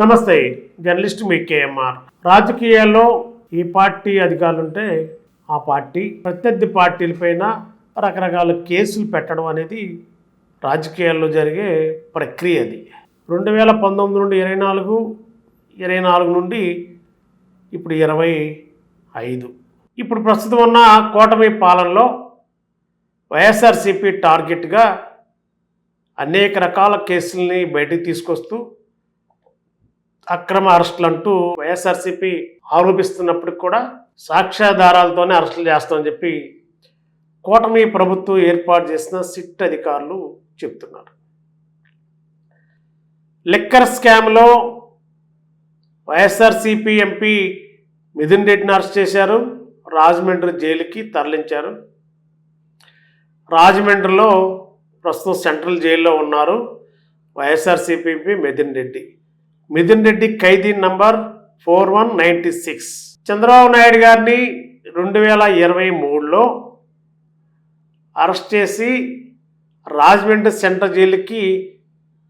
నమస్తే జర్నలిస్ట్ మీ కేఎంఆర్. రాజకీయాల్లో ఈ పార్టీ అధికారులు ఉంటే ఆ పార్టీ ప్రత్యర్థి పార్టీలపైన రకరకాల కేసులు పెట్టడం అనేది రాజకీయాల్లో జరిగే ప్రక్రియ అది. రెండు వేల పంతొమ్మిది నుండి ఇరవై నాలుగు ఇరవై నాలుగు నుండి ఇప్పుడు ఇరవై ఐదు. ఇప్పుడు ప్రస్తుతం ఉన్న కూటమి పాలనలో వైఎస్ఆర్సీపీ టార్గెట్గా అనేక రకాల కేసుల్ని బయటికి తీసుకొస్తూ అక్రమ అరెస్టులు అంటూ వైఎస్ఆర్సీపీ ఆరోపిస్తున్నప్పటికి కూడా సాక్ష్యాధారాలతోనే అరెస్టులు చేస్తామని చెప్పి కూటమి ప్రభుత్వం ఏర్పాటు చేసిన సిట్ అధికారులు చెప్తున్నారు. లిక్కర్ స్కామ్లో వైఎస్ఆర్సీపీ ఎంపీ మిథున్ రెడ్డిని అరెస్ట్ చేశారు. రాజమండ్రి జైలుకి తరలించారు. రాజమండ్రిలో ప్రస్తుతం సెంట్రల్ జైల్లో ఉన్నారు. వైఎస్ఆర్సీపీ మిథున్ రెడ్డి. మిథున్ రెడ్డి ఖైదీ number four one ninety six. Chandrababu Naidu గారిని రెండు వేల ఇరవై మూడులో అరెస్ట్ చేసి రాజమండ్రి సెంట్రల్ జైలుకి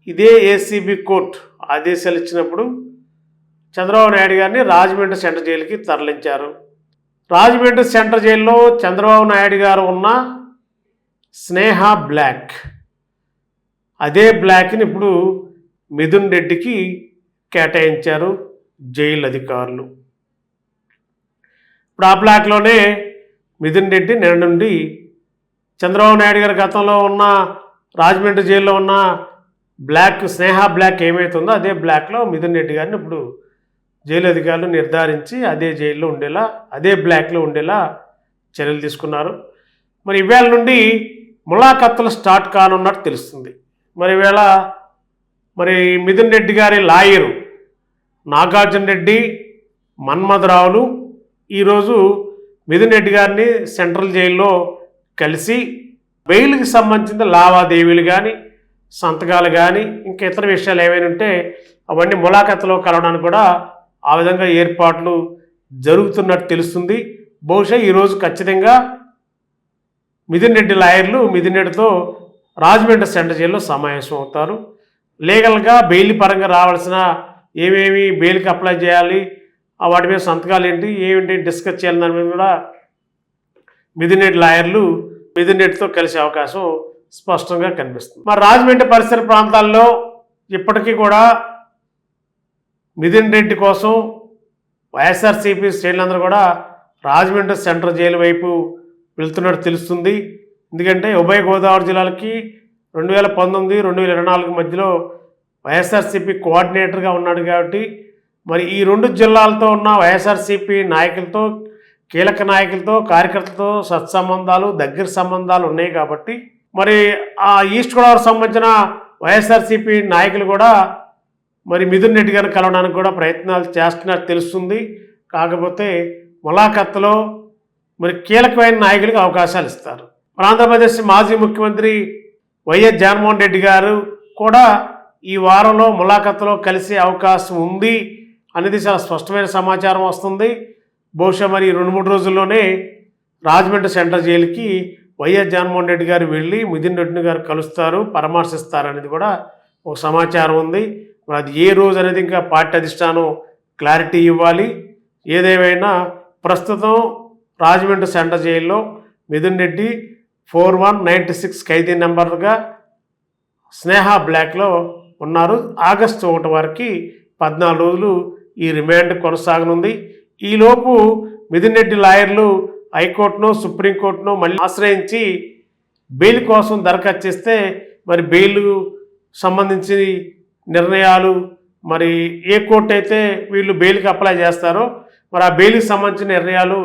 ఇదే ఏసీబీ కోర్టు ఆదేశాలు ఇచ్చినప్పుడు చంద్రబాబు నాయుడు గారిని రాజమండ్రి సెంట్రల్ జైలుకి తరలించారు. రాజమండ్రి సెంట్రల్ జైల్లో చంద్రబాబు నాయుడు గారు ఉన్న స్నేహ బ్లాక్. అదే బ్లాక్ని ఇప్పుడు మిథున్ రెడ్డికి కేటాయించారు జైలు అధికారులు. ఇప్పుడు ఆ బ్లాక్లోనే మిథున్ రెడ్డి నిన్న నుండి చంద్రబాబు నాయుడు గారి గతంలో ఉన్న రాజమండ్రి జైల్లో ఉన్న బ్లాక్ స్నేహ బ్లాక్ ఏమైతుందో అదే బ్లాక్లో మిథున్ రెడ్డి గారిని ఇప్పుడు జైలు అధికారులు నిర్ధారించి అదే జైల్లో ఉండేలా అదే బ్లాక్లో ఉండేలా చర్యలు తీసుకున్నారు. మరి ఇవాళ నుండి ములాఖత్తులు స్టార్ట్ కానున్నట్టు తెలుస్తుంది. మరి ఈవేళ మరి మిథున్ రెడ్డి గారి లాయరు నాగార్జున రెడ్డి మన్మధరావులు ఈరోజు మిథున్ రెడ్డి గారిని సెంట్రల్ జైల్లో కలిసి బెయిల్కి సంబంధించిన లావాదేవీలు కానీ సంతకాలు కానీ ఇంకా ఇతర విషయాలు ఏమైనా ఉంటే అవన్నీ ములాఖతలో కలవడానికి కూడా ఆ విధంగా ఏర్పాట్లు జరుగుతున్నట్టు తెలుస్తుంది. బహుశా ఈరోజు ఖచ్చితంగా మిథున్ రెడ్డి లాయర్లు మిథున్ రెడ్డితో రాజమండ్రి సెంటర్ జైల్లో సమావేశం అవుతారు. లీగల్గా బెయిల్ పరంగా రావాల్సిన ఏమేమి బెయిల్కి అప్లై చేయాలి ఆ వాటి మీద సంతకాలు ఏంటి ఏమిటి డిస్కస్ చేయాలి దాని మీద కూడా మిథునెట్ లాయర్లు మిథునెట్తో కలిసే అవకాశం స్పష్టంగా కనిపిస్తుంది. మరి రాజమండ్రి పరిసర ప్రాంతాల్లో ఇప్పటికీ కూడా మిథున్ రెడ్డి కోసం వైఎస్ఆర్సీపీ శ్రేణులందరూ కూడా రాజమండ్రి సెంట్రల్ జైలు వైపు వెళ్తున్నట్టు తెలుస్తుంది. ఎందుకంటే ఉభయ గోదావరి జిల్లాలకి రెండు వేల పంతొమ్మిది రెండు వేల ఇరవై నాలుగు మధ్యలో వైఎస్ఆర్సీపీ కోఆర్డినేటర్గా ఉన్నాడు కాబట్టి మరి ఈ రెండు జిల్లాలతో ఉన్న వైఎస్ఆర్సీపీ నాయకులతో కీలక నాయకులతో కార్యకర్తలతో సత్సంబంధాలు దగ్గర సంబంధాలు ఉన్నాయి కాబట్టి మరి ఆ ఈస్ట్ గోదావరి సంబంధించిన వైఎస్ఆర్సీపీ నాయకులు కూడా మరి మిథున్ రెడ్డి గారిని కలవడానికి కూడా ప్రయత్నాలు చేస్తున్నట్టు తెలుస్తుంది. కాకపోతే ములాఖత్తులో మరి కీలకమైన నాయకులకు అవకాశాలు ఇస్తారు. మన ఆంధ్రప్రదేశ్ మాజీ ముఖ్యమంత్రి వైఎస్ జగన్మోహన్ రెడ్డి గారు కూడా ఈ వారంలో ములాఖత్తులో కలిసే అవకాశం ఉంది అనేది చాలా స్పష్టమైన సమాచారం వస్తుంది. బహుశా మరి రెండు మూడు రోజుల్లోనే రాజమండ్రి సెంట్రల్ జైలుకి వైఎస్ జగన్మోహన్ రెడ్డి గారు వెళ్ళి మిథున్ రెడ్డి గారు కలుస్తారు పరామర్శిస్తారు అనేది కూడా ఒక సమాచారం ఉంది. మరి అది ఏ రోజు అనేది ఇంకా పార్టీ అధిష్టానం క్లారిటీ ఇవ్వాలి. ఏదేమైనా ప్రస్తుతం రాజమండ్రి సెంట్రల్ జైల్లో Mithun Reddy four one ninety six ఖైదీ నెంబర్గా స్నేహ బ్లాక్లో ఉన్నారు. ఆగస్టు ఒకటి వరకు పద్నాలుగు రోజులు ఈ రిమాండ్ కొనసాగనుంది. ఈలోపు మిథున్రెడ్డి లాయర్లు హైకోర్టును సుప్రీంకోర్టును మళ్ళీ ఆశ్రయించి బెయిల్ కోసం దరఖాస్తు చేస్తే మరి బెయిల్ సంబంధించి నిర్ణయాలు మరి ఏ కోర్టు అయితే వీళ్ళు బెయిల్కి అప్లై చేస్తారో మరి ఆ బెయిల్కి సంబంధించిన నిర్ణయాలు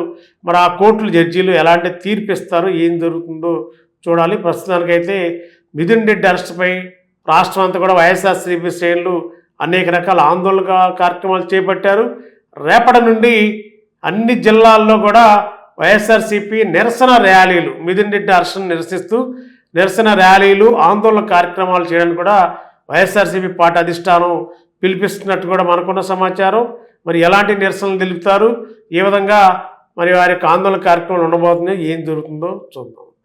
మరి ఆ కోర్టులు జడ్జీలు ఎలాంటి తీర్పు ఇస్తారో ఏం జరుగుతుందో చూడాలి. ప్రస్తుతానికైతే మిథున్ రెడ్డి అరెస్ట్పై రాష్ట్రం అంతా కూడా వైఎస్ఆర్సీపీ శ్రేణులు అనేక రకాల ఆందోళన కార్యక్రమాలు చేపట్టారు. రేపటి నుండి అన్ని జిల్లాల్లో కూడా వైఎస్ఆర్సీపీ నిరసన ర్యాలీలు మిథున్ రెడ్డి నిరసిస్తూ నిరసన ర్యాలీలు ఆందోళన కార్యక్రమాలు చేయడానికి కూడా వైఎస్ఆర్సీపీ పార్టీ అధిష్టానం పిలిపిస్తున్నట్టు కూడా మనకున్న సమాచారం. మరి ఎలాంటి నిరసనలు తెలుపుతారు? ఏ విధంగా మరి వారి యొక్క ఆందోళన కార్యక్రమాలు ఉండబోతున్నాయి? ఏం జరుగుతుందో చూద్దాం.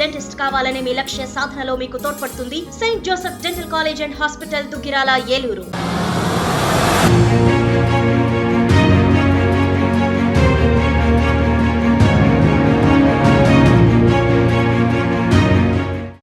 డెంటిస్ట్ కావాలనే మీ లక్ష్య సాధనలో మీకు తోడ్పడుతుంది. Saint Joseph dental college and hospital Duggirala Eluru.